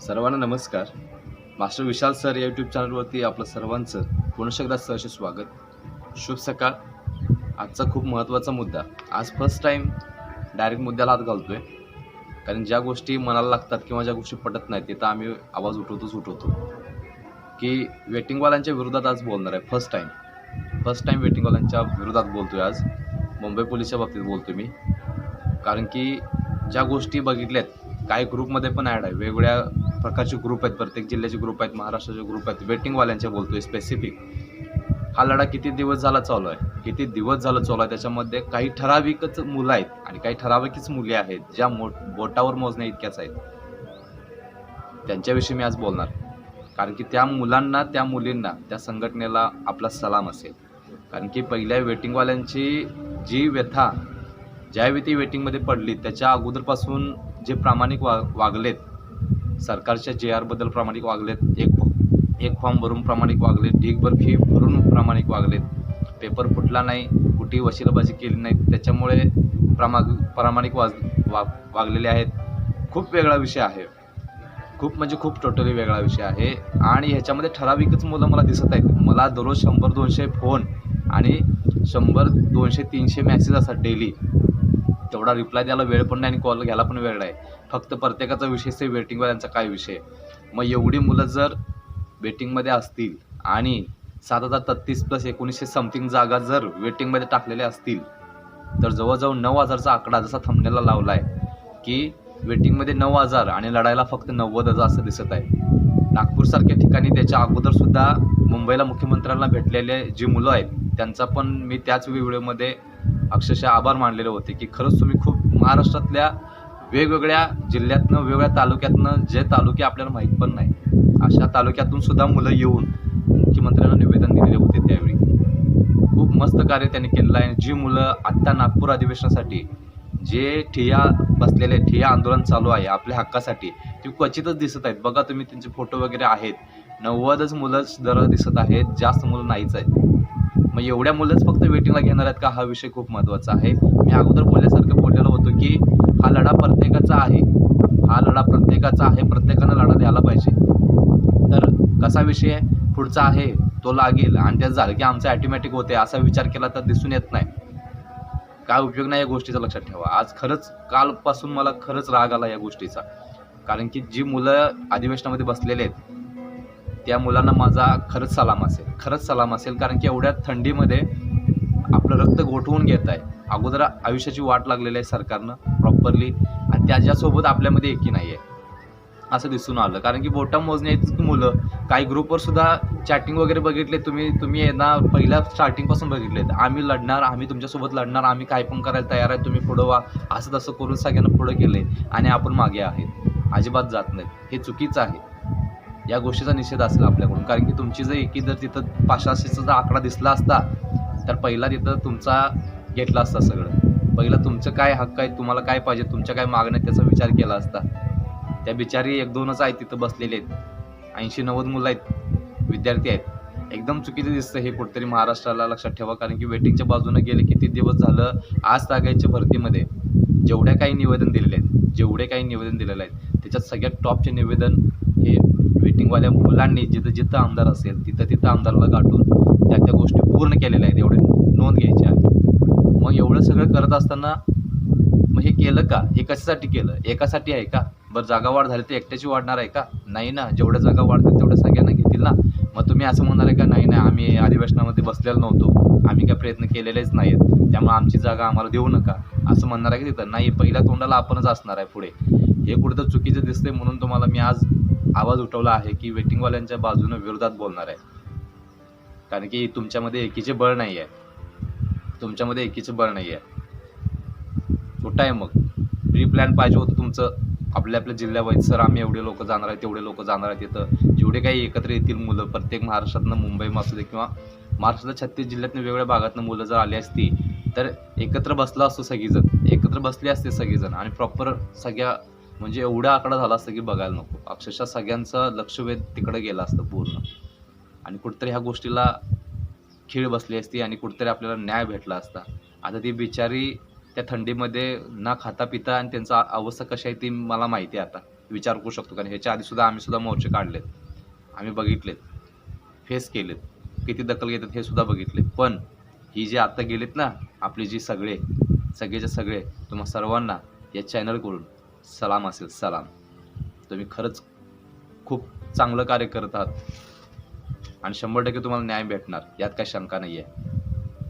सर्वांना नमस्कार. Master Vishal sir या यूट्यूब चॅनलवरती आपलं सर्वांचं पुन्हा एकदा सहर्ष स्वागत. शुभ सकाळ. आजचा खूप महत्त्वाचा मुद्दा. आज फर्स्ट टाईम डायरेक्ट मुद्द्याला हात घालतो आहे कारण ज्या गोष्टी मनाला लागतात किंवा ज्या गोष्टी पटत नाहीत तिथं आम्ही आवाज उठवतोच उठवतो. की वेटिंगवाल्यांच्या विरोधात आज बोलणार आहे फर्स्ट टाईम फर्स्ट टाईम वेटिंगवाल्यांच्या विरोधात बोलतोय आज. मुंबई पोलीसच्या बाबतीत बोलतोय मी. कारण की ज्या गोष्टी बघितल्यात काही ग्रुपमध्ये पण ॲड आहे. वेगवेगळ्या प्रकारचे ग्रुप आहेत प्रत्येक जिल्ह्याचे ग्रुप आहेत महाराष्ट्राचे ग्रुप आहेत. वेटिंगवाल्यांचे बोलतोय स्पेसिफिक हा लढा किती दिवस झाला चालू आहे? किती दिवस झालं चालू आहे? त्याच्यामध्ये काही ठराविकच मुलं आहेत आणि काही ठराविकच मुली आहेत ज्या मो बोटावर मोजण्या इतक्याच आहेत. त्यांच्याविषयी मी आज बोलणार. कारण की त्या मुलांना त्या मुलींना त्या संघटनेला आपला सलाम असेल. कारण की पहिल्या वेटिंगवाल्यांची जी व्यथा ज्यावेळी ती वेटिंगमध्ये पडली त्याच्या अगोदरपासून जे प्रामाणिक वा वागलेत सरकारच्या जे आरबद्दल प्रामाणिक वागलेत एक एक फॉर्म भरून प्रामाणिक वागलेत ढीगभर फी भरून प्रामाणिक वागलेत. पेपर फुटला नाही कुठेही वशिलाबाजी केली नाही त्याच्यामुळे प्रामा प्रामाणिक वाज वा वागलेले आहेत. खूप वेगळा विषय आहे. खूप म्हणजे खूप टोटली वेगळा विषय आहे. आणि ह्याच्यामध्ये ठराविकच मुलं मला दिसत आहेत. मला दररोज शंभर दोनशे फोन आणि शंभर दोनशे तीनशे मॅसेज असतात डेली तेवढा रिप्लाय द्यायला वेळ पण नाही आणि कॉल घ्यायला पण वेळ नाही. फक्त प्रत्येकाचा विषय ते बेटिंगवाल्यांचा काय विषय? मग एवढी मुलं जर वेटिंगमध्ये असतील आणि सात हजार तत्तीस प्लस एकोणीसशे समथिंग जागा जर वेटिंगमध्ये टाकलेल्या असतील तर जवळजवळ नऊ हजारचा आकडा जसा थंबनेला लावला आहे की वेटिंगमध्ये नऊ हजार आणि लढायला फक्त नव्वद हजार असं दिसत आहे. नागपूरसारख्या ठिकाणी त्याच्या अगोदरसुद्धा मुंबईला मुख्यमंत्र्यांना भेटलेले जी मुलं आहेत त्यांचा पण मी त्याच व्हिडिओमध्ये अक्षरशः आभार मानलेले होते की खरंच तुम्ही खूप महाराष्ट्रातल्या वेगवेगळ्या जिल्ह्यातनं वेगवेगळ्या तालुक्यातनं जे तालुके आपल्याला माहीत पण नाही अशा तालुक्यातून सुद्धा मुलं येऊन मुख्यमंत्र्यांना निवेदन दिलेले होते त्यावेळी. खूप मस्त कार्य त्यांनी केलेलं आहे. जी मुलं आत्ता नागपूर अधिवेशनासाठी जे ठिया बसलेले ठिया आंदोलन चालू आहे आपल्या हक्कासाठी ते क्वचितच दिसत आहेत. बघा तुम्ही त्यांचे फोटो वगैरे आहेत. नव्वदच मुलंच दर दिसत आहेत जास्त मुलं नाहीच आहेत. मग एवढ्या मुलंच फक्त वेटिंगला घेणार आहेत का? हा विषय खूप महत्त्वाचा आहे. मी अगोदर बोलल्यासारखं बोललेलो होतो की हा लढा प्रत्येकाचा आहे. हा लढा प्रत्येकाचा आहे. प्रत्येकानं लढा द्यायला पाहिजे. तर कसा विषय आहे? पुढचा आहे. तो लागेल. आणि त्याचं झालं की आमचं ॲटोमॅटिक होते असा विचार केला तर दिसून येत नाही. काय उपयोग नाही या गोष्टीचा लक्षात ठेवा. आज खरंच कालपासून मला खरंच राग आला या गोष्टीचा. कारण की जी मुलं अधिवेशनामध्ये बसलेले आहेत त्या मुलांना माझा खरंच सलाम असेल. खरंच सलाम असेल. कारण की एवढ्या थंडीमध्ये आपलं रक्त गोठवून घेत आहे अगोदर आयुष्याची वाट लागलेली आहे सरकारनं प्रॉपरली आणि त्याच्यासोबत आपल्यामध्ये एकी नाही आहे. असं दिसून आलं. कारण की बोटा मोजण्याची मुलं. काही ग्रुपवर सुद्धा चॅटिंग वगैरे बघितले तुम्ही तुम्ही यांना पहिल्या स्टार्टिंगपासून बघितलेत आम्ही लढणार आम्ही तुमच्यासोबत लढणार आम्ही काय पण करायला तयार आहे तुम्ही पुढं व्हा. असं तसं करून सगळ्यांना पुढं केलंय. आणि आपण मागे आहेत. अजिबात जात नाही हे चुकीचं आहे. या गोष्टीचा निषेध असला आपल्याकडून. कारण की तुमची जर एकी जर तिथं पाचशेचा जर आकडा दिसला असता तर पहिला तिथं तुमचा घेतला असता सगळं. पहिला तुमचं काय हक्क आहे तुम्हाला काय पाहिजे तुमच्या काय मागण्या त्याचा विचार केला असता. त्या बिचारी एक दोनच आहेत तिथं बसलेले आहेत. ऐंशी नव्वद मुलं आहेत विद्यार्थी आहेत. एकदम चुकीचं दिसतं हे कुठेतरी महाराष्ट्राला लक्षात ठेवा कारण की वेटिंगच्या बाजूने गेले किती दिवस झालं आज तागायच्या भरतीमध्ये. जेवढ्या काही निवेदन दिलेले आहेत जेवढे काही निवेदन दिलेले आहेत त्याच्यात सगळ्यात टॉपचे निवेदन हे वेटिंगवाल्या मुलांनी जिथं जिथं आमदार असेल तिथं तिथं आमदारला गाठून त्या त्या गोष्टी पूर्ण केलेल्या आहेत एवढे नोंद घ्यायची आहे मग एवढं सगळं करत असताना मग हे केलं का? हे कशासाठी केलं? एकासाठी आहे का? बरं जागा वाढ झाली तर एकट्याची वाढणार आहे का? नाही ना. जेवढ्या जागा वाढतील तेवढ्या सगळ्यांना घेतील ना. मग तुम्ही असं म्हणणार आहे का नाही नाही आम्ही अधिवेशनामध्ये बसलेलो नव्हतो. आम्ही काय प्रयत्न केलेलेच नाहीत. त्यामुळे आमची जागा आम्हाला देऊ नका. असं म्हणणार आहे की तिथं? नाही पहिल्या तोंडाला आपणच असणार आहे पुढे. हे कुठं तर चुकीचं दिसतंय म्हणून तुम्हाला मी आज आवाज उठवला आहे की वेटिंगवाल्यांच्या बाजूनं विरोधात बोलणार आहे. कारण की तुमच्यामध्ये एकीचे बळ नाही आहे तुमच्यामध्ये एकीचं बळ नाही आहे छोटा आहे मग? प्री प्लॅन पाहिजे होतं तुमचं. आपल्या आपल्या जिल्ह्यावाईज सर आम्ही एवढे लोक जाणार आहेत तेवढे लोक जाणार आहेत तिथं जेवढे काही एकत्र येतील मुलं प्रत्येक महाराष्ट्रातनं मुंबई असू दे किंवा महाराष्ट्रातल्या छत्तीस जिल्ह्यातनं वेगवेगळ्या भागातनं मुलं जर आली असती तर एकत्र बसला असतो सगळीजण. एकत्र बसले असते सगळेजण. आणि प्रॉपर सगळ्या म्हणजे एवढा आकडा झाला असतं की बघायला नको. अक्षरशः सगळ्यांचं लक्ष वेध तिकडे गेलं असतं पूर्ण. आणि कुठेतरी ह्या गोष्टीला खीळ बसली असती आणि कुठेतरी आपल्याला न्याय भेटला असता. आता ती बिचारी त्या थंडीमध्ये ना खाता पिता आणि त्यांचा अवस्था कशी आहे ती मला माहिती आहे आता. विचार करू शकतो कारण ह्याच्या आधीसुद्धा आम्ही सुद्धा मोर्चे काढलेत. आम्ही बघितलेत. फेस केलेत. किती दखल घेतात हे सुद्धा बघितले पण ही जी आत्ता गेलेत ना आपली जी सगळे सगळेचे सगळे तुम्हा सर्वांना या चॅनलकडून सलाम असेल सलाम. तुम्ही खरंच खूप चांगलं कार्य करत आहात. आणि शंभर टक्के तुम्हाला न्याय भेटणार. यात काही शंका नाही आहे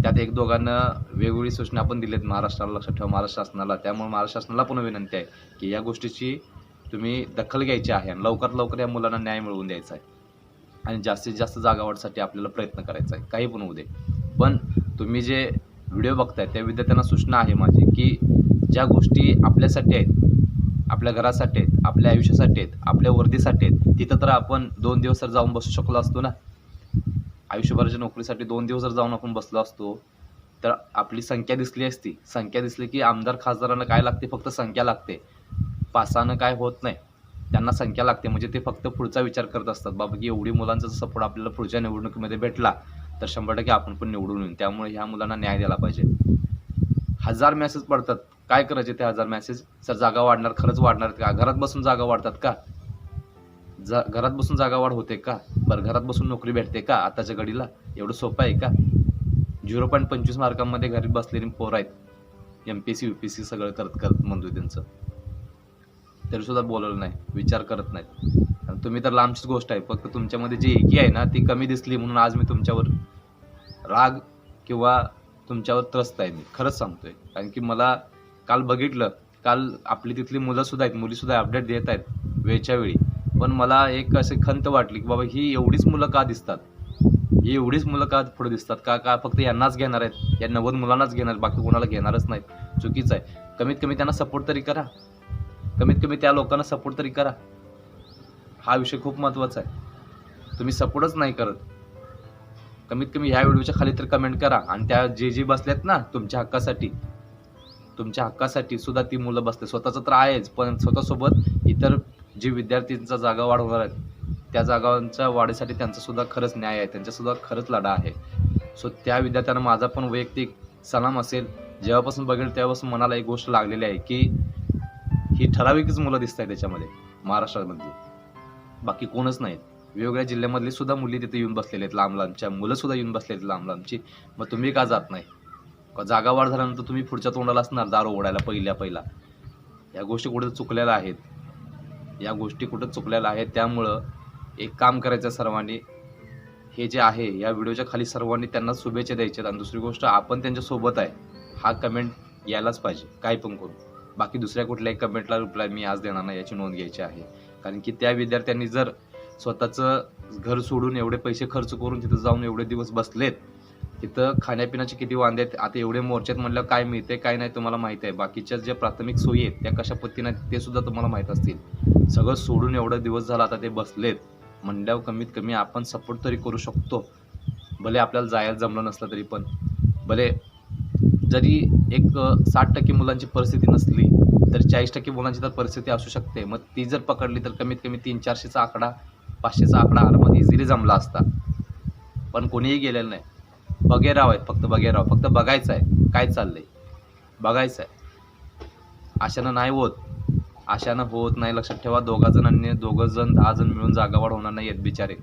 त्यात एक दोघांना वेगवेगळी सूचना आपण दिलेत महाराष्ट्राला लक्षात ठेवा महाराष्ट्र शासनाला. त्यामुळे महाराष्ट्र शासनाला पण विनंती आहे की या गोष्टीची तुम्ही दखल घ्यायची आहे आणि लवकरात लवकर या मुलांना न्याय मिळवून द्यायचा आहे. आणि जास्तीत जास्त जागावाढसाठी आपल्याला प्रयत्न करायचा आहे. काही पण होऊ दे. पण तुम्ही जे व्हिडिओ बघताय त्या विद्यार्थ्यांना सूचना आहे माझी की ज्या गोष्टी आपल्यासाठी आहेत आपल्या घरासाठी आहेत आपल्या आयुष्यासाठी आहेत आपल्या वर्दीसाठी आहेत तिथं तर आपण दोन दिवस तर जाऊन बसू शकलो असतो ना? आयुष्यभराच्या नोकरीसाठी दोन दिवस जर जाऊन आपण बसलो असतो तर आपली संख्या दिसली असती. संख्या दिसली की आमदार खासदारांना काय लागते? फक्त संख्या लागते. पासानं काय होत नाही त्यांना संख्या लागते. म्हणजे ते फक्त पुढचा विचार करत असतात. बाबा की एवढी मुलांचा सपोर्ट आपल्याला पुढच्या निवडणुकीमध्ये भेटला तर शंभर टक्के आपण पण निवडून येऊ. त्यामुळे ह्या मुलांना न्याय द्यायला पाहिजे. हजार मॅसेज पडतात. काय करायचे ते हजार मेसेज सर जागा वाढणार खरंच वाढणार का? घरात बसून जागा वाढतात का? जा घरात बसून जागावाढ होते का? बरं घरात बसून नोकरी भेटते का? आताच्या घडीला? एवढं सोपं आहे का? झिरो पॉईंट पंचवीस मार्कांमध्ये घरी बसलेली पोरं आहेत. M P C U P C सगळं करत करत म्हणतोय त्यांचं. तरीसुद्धा बोलवलं नाही विचार करत नाहीत. आणि तुम्ही तर लांबचीच गोष्ट आहे फक्त तुमच्यामध्ये जी एकी आहे ना ती कमी दिसली म्हणून आज मी तुमच्यावर राग किंवा तुमच्यावर त्रस्त आहे मी खरंच सांगतोय. कारण की मला काल बघितलं काल आपली तिथली मुलंसुद्धा आहेत मुलीसुद्धा अपडेट देत आहेत वेळच्या वेळी. पण मला एक अशी खंत वाटली की बाबा ही एवढीच मुलं का दिसतात? ही एवढीच मुलं का पुढे दिसतात? का का फक्त यांनाच घेणार आहेत? या नव्वद मुलांनाच घेणार बाकी कोणाला घेणारच नाहीत. चुकीचं आहे. कमीत कमी त्यांना सपोर्ट तरी करा. कमीत कमी त्या लोकांना सपोर्ट तरी करा. हा विषय खूप महत्त्वाचा आहे. तुम्ही सपोर्टच नाही करत. कमीत कमी ह्या व्हिडिओच्या खाली तर कमेंट करा. आणि त्या जे जे बसल्यात ना तुमच्या हक्कासाठी तुमच्या हक्कासाठी सुद्धा ती मुलं बसते स्वतःचं तर आहेच पण स्वतःसोबत इतर जे विद्यार्थ्यांचा जागा वाढवणार होणार आहेत त्या जागांच्या वाढीसाठी त्यांचासुद्धा खरंच न्याय आहे त्यांच्यासुद्धा खरंच लढा आहे. सो त्या विद्यार्थ्यांना माझा पण वैयक्तिक सलाम असेल. जेव्हापासून बघेल तेव्हापासून मनाला एक गोष्ट लागलेली आहे की ही ठराविकच मुलं दिसत आहेत त्याच्यामध्ये महाराष्ट्रामधली बाकी कोणच नाहीत. वेगवेगळ्या जिल्ह्यामधली सुद्धा मुली तिथे येऊन बसलेले आहेत लांब लांबच्या मुलंसुद्धा येऊन बसलेली आहेत लांब लांबची. मग तुम्ही का जात नाही? का जागा वाढ झाल्यानंतर तुम्ही पुढच्या तोंडाला असणार दार ओढायला पहिल्या पहिला? या गोष्टी कुठे चुकलेल्या आहेत. या गोष्टी कुठं चुकलेल्या आहेत त्यामुळं एक काम करायचं सर्वांनी. हे जे आहे या व्हिडिओच्या खाली सर्वांनी त्यांना शुभेच्छा द्यायच्यात आणि दुसरी गोष्ट आपण त्यांच्यासोबत आहे. हा कमेंट यायलाच पाहिजे. काय पण करू. बाकी दुसऱ्या कुठल्याही कमेंटला रिप्लाय मी आज देणार नाही याची नोंद घ्यायची आहे. कारण की त्या विद्यार्थ्यांनी जर स्वतःचं घर सोडून एवढे पैसे खर्च करून तिथं जाऊन एवढे दिवस बसलेत तिथं खाण्यापिण्याचे किती वांदे आहेत आता एवढे मोर्चात म्हणल्यावर काय मिळते काय नाही तुम्हाला माहीत आहे. बाकीच्या ज्या प्राथमिक सोयी आहेत त्या कशा पद्धतीने आहेत ते सुद्धा तुम्हाला माहीत असतील. सगळं सोडून एवढं दिवस झाला आता ते बसलेत. म्हणल्यावर कमीत कमी आपण सपोर्ट तरी करू शकतो. भले आपल्याला जायला जमलं नसलं तरी पण. भले जरी एक साठ टक्के मुलांची परिस्थिती नसली तर चाळीस टक्के मुलांची तर परिस्थिती असू शकते. मग ती जर पकडली तर कमीत कमी तीन चारशेचा आकडा पाचशेचा आकडा आरामात इझिली जमला असता. पण कोणीही गेलेलं नाही. बगेराव आहेत फक्त बगेराव फक्त बघायचं आहे काय चाललंय? बघायचं आहे. आशानं नाही होत. आशानं होत नाही. लक्षात ठेवा दोघा जणांनी दोघं जण दहा जण मिळून जागावाढ होणार नाही आहेत बिचारे.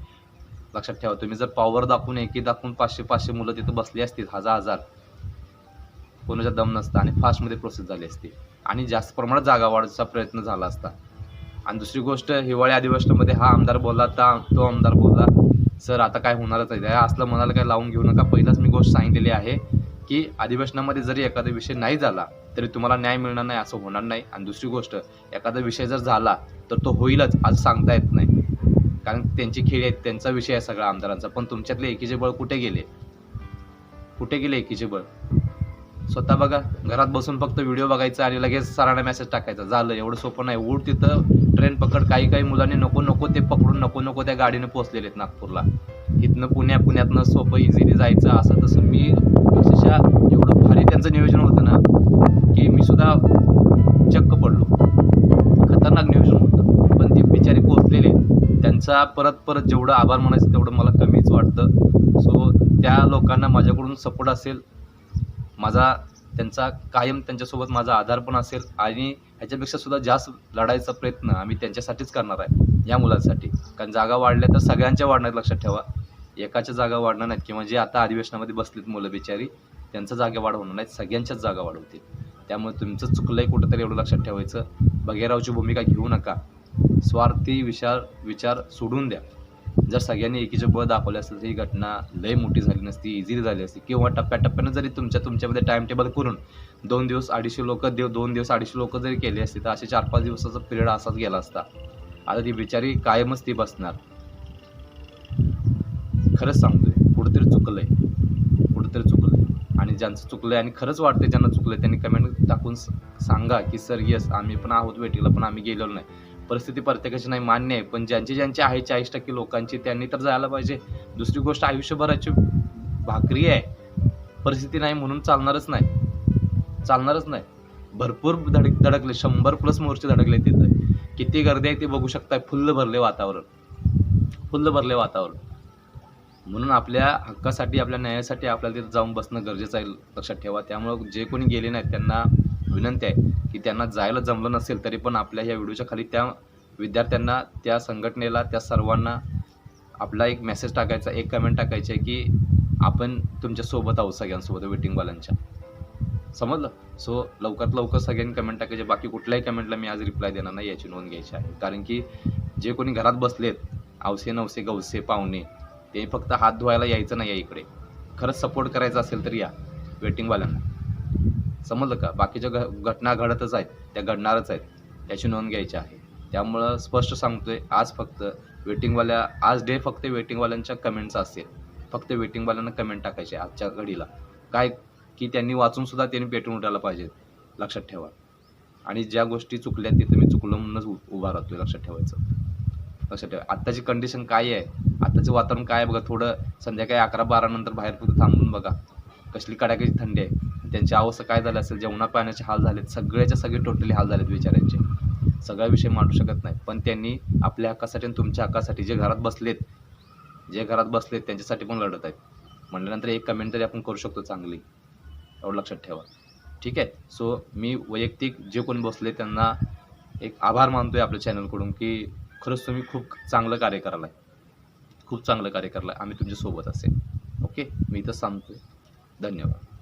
लक्षात ठेवा तुम्ही जर पॉवर दाखवून एकी दाखवून पाचशे पाचशे मुलं तिथं बसली असतील हजार हजार. कोणाचा दम नसता आणि फास्टमध्ये प्रोसेस झाली असती. आणि जास्त प्रमाणात जागावाढचा प्रयत्न झाला असता. आणि दुसरी गोष्ट हिवाळी अधिवेशनामध्ये हा आमदार बोलला ता तो आमदार बोलला सर आता काय होणारच आहे. त्या असलं मनाला काय लावून घेऊ नका. पहिलाच मी गोष्ट सांगितलेली आहे की अधिवेशनामध्ये जरी एखादा विषय नाही झाला तरी तुम्हाला न्याय मिळणार नाही असं होणार नाही. आणि दुसरी गोष्ट एखादा विषय जर झाला तर तो होईलच आज सांगता येत नाही. कारण त्यांची खेळी आहेत त्यांचा विषय आहे सगळा आमदारांचा. पण तुमच्यातले एकीचे बळ कुठे गेले? कुठे गेले एकीचे बळ? स्वतः बघा घरात बसून फक्त व्हिडिओ बघायचा आणि लगेच सरांना मेसेज टाकायचा. झालं एवढं सोपं नाही. उठ तिथं ट्रेन पकड काही काही मुलांनी नको नको ते पकडून नको नको त्या गाडीने पोहोचलेले आहेत नागपूरला. इथनं पुण्या पुण्यातनं सोपं इझिली जायचं. असं तसं मी अक्षरशः एवढं भारी त्यांचं नियोजन होतं ना की मी सुद्धा चक्क पडलो. खतरनाक नियोजन होतं. पण ते बिचारे पोहोचलेले त्यांचा परत परत जेवढं आभार मानायचं तेवढं मला कमीच वाटतं. सो त्या लोकांना माझ्याकडून सपोर्ट असेल माझा त्यांचा कायम त्यांच्यासोबत माझा आधार पण असेल आणि ह्याच्यापेक्षा सुद्धा जास्त लढायचा प्रयत्न आम्ही त्यांच्यासाठीच करणार आहे या मुलांसाठी. कारण जागा वाढल्या तर सगळ्यांच्या वाढणार लक्षात ठेवा. एकाच्या जागा वाढणार नाहीत किंवा जे आता अधिवेशनामध्ये बसलेत मुलं बिचारी त्यांचं जागा वाढ होणार नाहीत सगळ्यांच्याच जागा वाढवतील त्यामुळे तुमचं चुकलंय कुठंतरी एवढं लक्षात ठेवायचं. बघेरावची भूमिका घेऊ नका. स्वार्थी विचार विचार सोडून द्या. जर सगळ्यांनी एकीचे बळ दाखवले असेल तर ही घटना लय मोठी झाली नसती इझिली झाली असती. किंवा टप्प्याटप्प्यानं जरी तुमच्या तुमच्यामध्ये टाइम टेबल करून दोन दिवस अडीचशे लोक देव दोन दिवस अडीचशे लोक जरी केले असते तर असे चार पाच दिवसाचा पिरियड असाच गेला असता. आता ती बिचारी कायमच ती बसणार. खरंच सांगतोय कुठेतरी चुकलंय. कुठेतरी चुकलंय. आणि ज्यांचं चुकलंय आणि खरंच वाटतंय ज्यांना चुकलंय त्यांनी कमेंट टाकून सांगा की सर येस आम्ही पण आहोत वेटीला पण आम्ही गेलेलो नाही. परिस्थिती प्रत्येकाची नाही मान्य आहे. पण ज्यांचे ज्यांचे आहे चाळीस टक्के लोकांची त्यांनी तर जायला पाहिजे. दुसरी गोष्ट आयुष्यभराची भाकरी आहे. परिस्थिती नाही म्हणून चालणारच नाही. चालणारच नाही. भरपूर धडक धडकले. शंभर प्लस मोर्चे धडकले तिथं. किती गर्दी आहे ते बघू शकताय. फुल्ल भरले वातावरण. फुल्ल भरले वातावरण. म्हणून आपल्या हक्कासाठी आपल्या न्यायासाठी आपल्याला तिथं जाऊन बसणं गरजेचं आहे लक्षात ठेवा. त्यामुळं जे कोणी गेले नाहीत त्यांना विनंती आहे. की त्यांना जायला जमलं नसेल तरी पण आपल्या ह्या व्हिडिओच्या खाली त्या विद्यार्थ्यांना त्या संघटनेला त्या सर्वांना आपला एक मेसेज टाकायचा एक कमेंट टाकायची आहे की आपण तुमच्यासोबत आहोत सगळ्यांसोबत वेटिंगवाल्यांच्या समजलं? सो लवकरात लवकर सगळ्यांनी कमेंट टाकायचे. बाकी कुठल्याही कमेंटला मी आज रिप्लाय देणार नाही याची नोंद घ्यायची आहे. कारण की जे कोणी घरात बसलेत आवसे नवसे गवसे पाहुणे ते फक्त हात धुवायला यायचं नाही या इकडे. खरंच सपोर्ट करायचा असेल तर या वेटिंगवाल्यांना समजलं का? बाकीच्या घ घटना घडतच आहेत. त्या घडणारच आहेत. त्याची नोंद घ्यायची आहे. त्यामुळं स्पष्ट सांगतोय आज फक्त वेटिंगवाल्या आज डे फक्त वेटिंगवाल्यांच्या कमेंट्स असेल फक्त वेटिंगवाल्यांना कमेंट टाकायचे आजच्या घडीला. काय की त्यांनी वाचून सुद्धा त्यांनी पेटून उठायला पाहिजे लक्षात ठेवा. आणि ज्या गोष्टी चुकल्या ते तुम्ही चुकलं म्हणूनच उ- उभा राहतोय. लक्षात ठेवायचं. लक्षात ठेवा. आत्ताची कंडिशन काय आहे? आत्ताचं वातावरण काय आहे? बघा थोडं संध्याकाळी अकरा बारा नंतर बाहेर फक्त थांबून बघा. कसली कडाक्याची थंडी आहे. त्यांची अवस्था काय झाली असेल जेवणा पाण्याचे हाल झालेत सगळ्याच्या सगळे टोटली हाल झालेत बिचाऱ्यांचे. सगळा विषय मांडू शकत नाही. पण त्यांनी आपल्या हक्कासाठी आणि तुमच्या हक्कासाठी जे घरात बसलेत जे घरात बसलेत त्यांच्यासाठी पण लढत आहेत. म्हणल्यानंतर एक कमेंट तरी आपण करू शकतो चांगली. एवढं लक्षात ठेवा. ठीक आहे? सो मी वैयक्तिक जे कोण बसले त्यांना एक आभार मानतोय आपल्या चॅनलकडून की खरंच तुम्ही खूप चांगलं कार्य करायला खूप चांगलं कार्य करायला आम्ही तुमच्यासोबत असेल. ओके मी इथं सांगतोय. धन्यवाद.